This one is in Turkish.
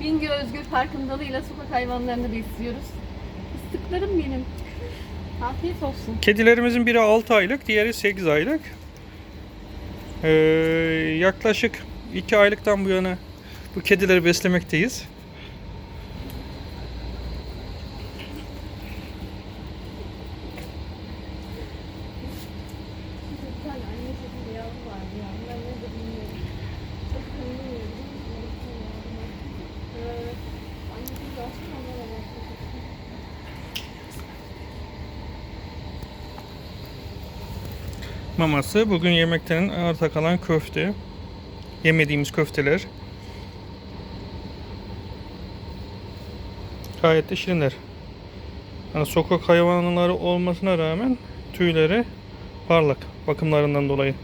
Bingöl Özgür farkındalığıyla sokak hayvanlarını besliyoruz. Fıstıklarım benim. Afiyet olsun. Kedilerimizin biri 6 aylık, diğeri 8 aylık. Ee, yaklaşık 2 aylıktan bu yana bu kedileri beslemekteyiz. Maması bugün yemekten arta kalan köfte. Yemediğimiz köfteler. Gayet de şirinler. Yani sokak hayvanları olmasına rağmen tüyleri parlak bakımlarından dolayı.